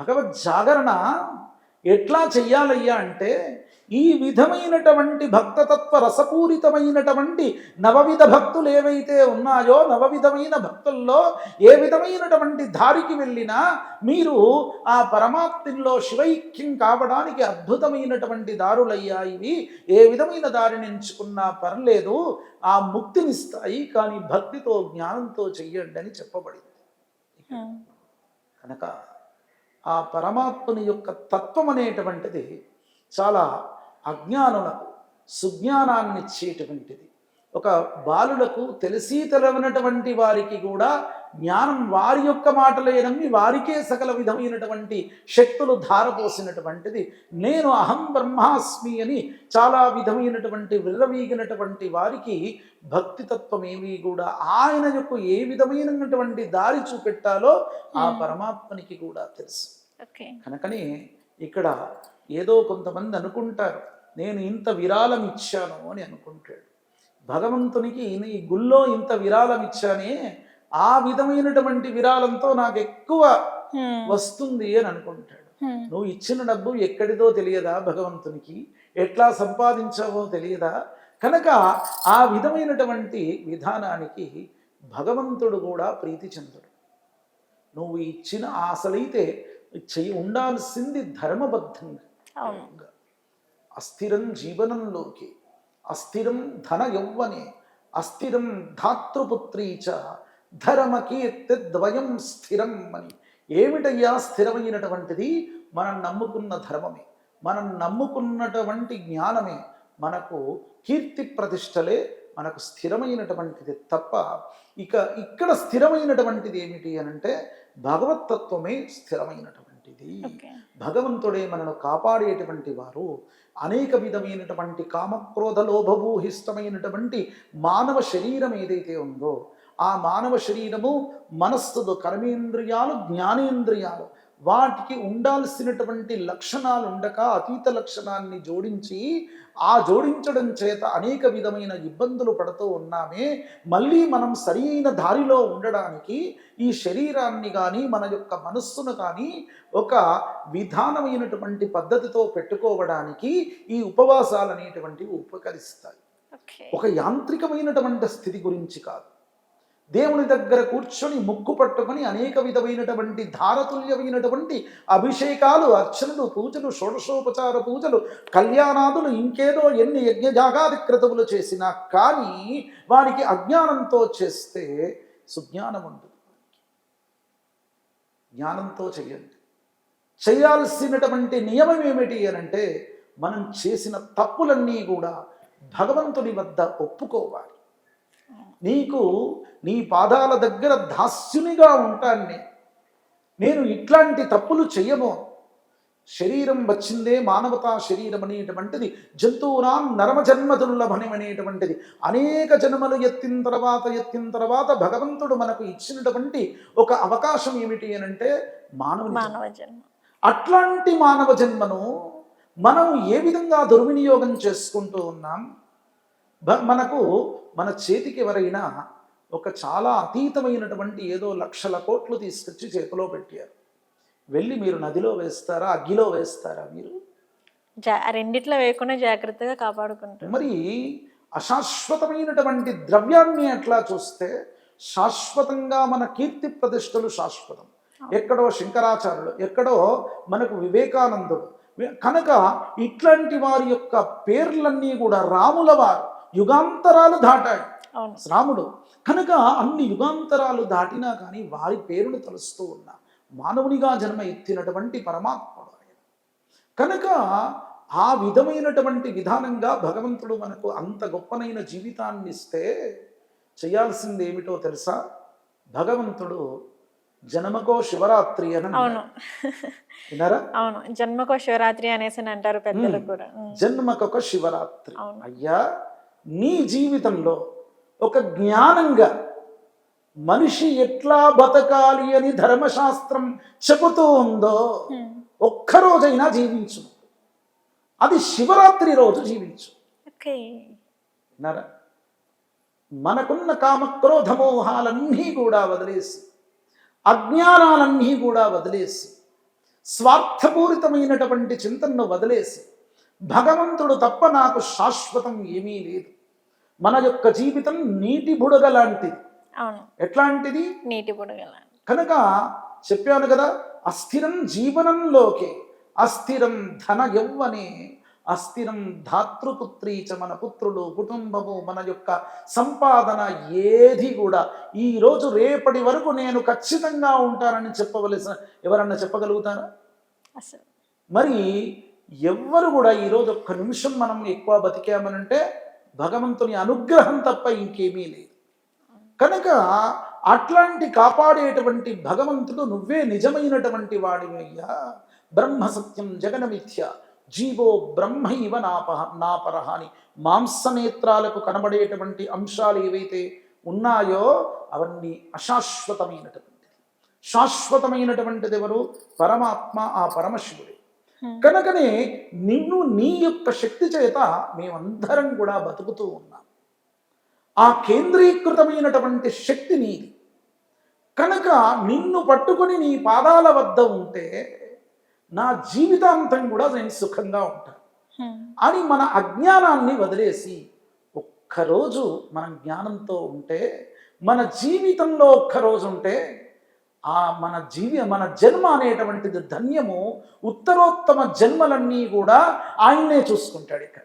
భగవద్ జాగరణ ఎట్లా చెయ్యాలయ్యా అంటే ఈ విధమైనటువంటి భక్తతత్వ రసపూరితమైనటువంటి నవవిధ భక్తులు ఏవైతే ఉన్నాయో నవవిధమైన భక్తుల్లో ఏ విధమైనటువంటి దారికి వెళ్ళినా మీరు ఆ పరమాత్మలో శివైక్యం కావడానికి అద్భుతమైనటువంటి దారులయ్యా ఇవి. ఏ విధమైన దారిని ఎంచుకున్నా పర్లేదు ఆ ముక్తినిస్తాయి కానీ భక్తితో జ్ఞానంతో చెయ్యండి అని చెప్పబడింది. కనుక ఆ పరమాత్మని యొక్క తత్వం అనేటువంటిది చాలా అజ్ఞానులకు సుజ్ఞానాన్ని ఇచ్చేటువంటిది. ఒక బాలులకు తెలిసి తెలవనటువంటి వారికి కూడా జ్ఞానం వారి యొక్క మాటలే నమ్మి వారికే సకల విధమైనటువంటి శక్తులు ధారపోసినటువంటిది. నేను అహం బ్రహ్మాస్మి అని చాలా విధమైనటువంటి విర్రవీగినటువంటి వారికి భక్తి తత్వం ఏమీ కూడా ఆయన యొక్క ఏ విధమైనటువంటి దారి చూపెట్టాలో ఆ. పరమాత్మనికి కూడా తెలుసు. కనుకనే ఇక్కడ ఏదో కొంతమంది అనుకుంటారు నేను ఇంత విరాళం ఇచ్చాను అని అనుకుంటాడు. భగవంతునికి ఈ గుళ్ళో ఇంత విరాళం ఇచ్చానే ఆ విధమైనటువంటి విరాళంతో నాకు ఎక్కువ వస్తుంది అని అనుకుంటాడు. నువ్వు ఇచ్చిన డబ్బు ఎక్కడిదో తెలియదా భగవంతునికి? ఎట్లా సంపాదించావో తెలియదా? కనుక ఆ విధమైనటువంటి విధానానికి భగవంతుడు కూడా ప్రీతి చెందడు నువ్వు ఇచ్చిన అసలైతే చెయ్యి ఉండాల్సింది ధర్మబద్ధంగా. అస్థిరం జీవనంలోకి అస్థిరం ధన యౌవనే అస్థిరం ధాతృపుత్రీ చ ధర్మకీర్తి ద్వయం స్థిరం అని. ఏమిటయ్యా స్థిరమైనటువంటిది? మనం నమ్ముకున్న ధర్మమే మనం నమ్ముకున్నటువంటి జ్ఞానమే మనకు కీర్తి ప్రతిష్టలే మనకు స్థిరమైనటువంటిది తప్ప ఇక ఇక్కడ స్థిరమైనటువంటిది ఏమిటి అనంటే భగవతత్వమే స్థిరమైనటువంటిది. భగవంతుడే మనను కాపాడేటువంటి వారు అనేక విధమైనటువంటి కామక్రోధ లోభభూహిష్టమైనటువంటి మానవ శరీరం ఏదైతే ఉందో ఆ మానవ శరీరము మనస్సుదు కర్మేంద్రియాలు జ్ఞానేంద్రియాలు వాటికి ఉండాల్సినటువంటి లక్షణాలు ఉండక అతీత లక్షణాన్ని జోడించి ఆ జోడించడం చేత అనేక విధమైన ఇబ్బందులు పడుతూ ఉన్నామే. మళ్ళీ మనం సరైన దారిలో ఉండడానికి ఈ శరీరాన్ని కానీ మన యొక్క మనస్సును కానీ ఒక విధానమైనటువంటి పద్ధతితో పెట్టుకోవడానికి ఈ ఉపవాసాలు అనేటువంటివి ఉపకరిస్తాయి. ఒక యాంత్రికమైనటువంటి స్థితి గురించి కాదు. దేవుని దగ్గర కూర్చొని ముక్కు పట్టుకొని అనేక విధమైనటువంటి ధారతుల్యమైనటువంటి అభిషేకాలు అర్చనలు పూజలు షోడశోపచార పూజలు కళ్యాణాదులు ఇంకేదో ఎన్ని యజ్ఞజాగాది క్రతువులు చేసినా కానీ వారికి అజ్ఞానంతో చేస్తే సుజ్ఞానం ఉండదు జ్ఞానంతో చెయ్యండి చేయాల్సినటువంటి నియమం ఏమిటి అనంటే మనం చేసిన తప్పులన్నీ కూడా భగవంతుని వద్ద ఒప్పుకోవాలి. నీకు నీ పాదాల దగ్గర దాస్యునిగా ఉంటాను నేను నేను ఇట్లాంటి తప్పులు చెయ్యను. శరీరం వచ్చిందే మానవతా శరీరం అనేటువంటిది. జంతువునాం నరమ దుర్లభనం అనేటువంటిది. అనేక జన్మలు ఎత్తిన తర్వాత ఎత్తిన తర్వాత భగవంతుడు మనకు ఇచ్చినటువంటి ఒక అవకాశం ఏమిటి అనంటే మానవుని జన్మ. మానవ జన్మ. అట్లాంటి మానవ జన్మను మనం ఏ విధంగా దుర్వినియోగం చేసుకుంటూ ఉన్నాం? మనకు మన చేతికి ఎవరైనా ఒక చాలా అతీతమైనటువంటి ఏదో లక్షల కోట్లు తీసుకొచ్చి చేతిలో పెట్టారు. వెళ్ళి మీరు నదిలో వేస్తారా అగ్గిలో వేస్తారా మీరు? రెండిట్లో వేయకుండా జాగ్రత్తగా కాపాడుకుంటారు. మరి అశాశ్వతమైనటువంటి ద్రవ్యాన్ని ఎట్లా చూస్తే శాశ్వతంగా మన కీర్తి ప్రతిష్టలు శాశ్వతం. ఎక్కడో శంకరాచార్యులు ఎక్కడో మనకు వివేకానందుడు కనుక ఇట్లాంటి వారి యొక్క పేర్లన్నీ కూడా రాముల వారు యుగాంతరాలు దాటాయి. అవును. రాముడు. కనుక అన్ని యుగాంతరాలు దాటినా కానీ వారి పేరును తలుస్తూ ఉన్నా మానవునిగా జన్మ ఎత్తినటువంటి పరమాత్ముడు ఆయన. కనుక ఆ విధమైనటువంటి విధానంగా భగవంతుడు మనకు అంత గొప్పనైన జీవితాన్ని ఇస్తే చేయాల్సింది ఏమిటో తెలుసా? భగవంతుడు జన్మకో శివరాత్రి అని. అవును. విన్నారా? అవును. జన్మకో శివరాత్రి అనేసి అని అంటారు పెద్దలు. కూడా. జన్మకొక శివరాత్రి. అయ్యా నీ జీవితంలో ఒక జ్ఞానంగా మనిషి ఎట్లా బతకాలి అని ధర్మశాస్త్రం చెబుతూ ఉందో. ఒక్కరోజైనా జీవించు. అది శివరాత్రి రోజు జీవించు. విన్నారా? మనకున్న కామక్రోధమోహాలన్నీ కూడా వదిలేసి అజ్ఞానాలన్నీ కూడా వదిలేసి స్వార్థపూరితమైనటువంటి చింతనను వదిలేసి భగవంతుడు తప్ప నాకు శాశ్వతం ఏమీ లేదు. మన యొక్క జీవితం నీటి బుడగ లాంటిది. అవును. ఎట్లాంటిది? నీటి బుడగల కనుక చెప్పాను కదా అస్థిరం జీవనంలోకే అస్థిరం ధన యవ్వనే అస్థిరం ధాతృపుత్రీ చ మన పుత్రులు కుటుంబము మన యొక్క సంపాదన ఏది కూడా ఈ రోజు రేపటి వరకు నేను ఖచ్చితంగా ఉంటానని చెప్పవలసిన ఎవరన్నా చెప్పగలుగుతారా? మరి ఎవ్వరు కూడా ఈరోజు ఒక్క నిమిషం మనం ఎక్కువ బతికామనంటే భగవంతుని అనుగ్రహం తప్ప ఇంకేమీ లేదు. కనుక అట్లాంటి కాపాడేటువంటి భగవంతుడు నువ్వే నిజమైనటువంటి వాడివయ్యా. బ్రహ్మ సత్యం జగనమిథ్య జీవో బ్రహ్మ ఇవ నాపహ నాపరహ అని మాంసనేత్రాలకు కనబడేటువంటి అంశాలు ఏవైతే ఉన్నాయో అవన్నీ అశాశ్వతమైనటువంటిది. శాశ్వతమైనటువంటిది ఎవరు? పరమాత్మ ఆ పరమశివుడే. కనుకనే నిన్ను నీ యొక్క శక్తి చేత మేమందరం కూడా బతుకుతూ ఉన్నాం. ఆ కేంద్రీకృతమైనటువంటి శక్తి నీది. కనుక నిన్ను పట్టుకొని నీ పాదాల వద్ద ఉంటే నా జీవితాంతం కూడా నేను సుఖంగా ఉంటాను. అని మన అజ్ఞానాన్ని వదిలేసి ఒక్కరోజు మనం జ్ఞానంతో ఉంటే మన జీవితంలో ఒక్కరోజు ఉంటే ఆ మన జీవి మన జన్మ అనేటువంటిది ధన్యము ఉత్తరోత్తమ జన్మలన్నీ కూడా ఆయన్నే చూసుకుంటాడు ఇక్కడ.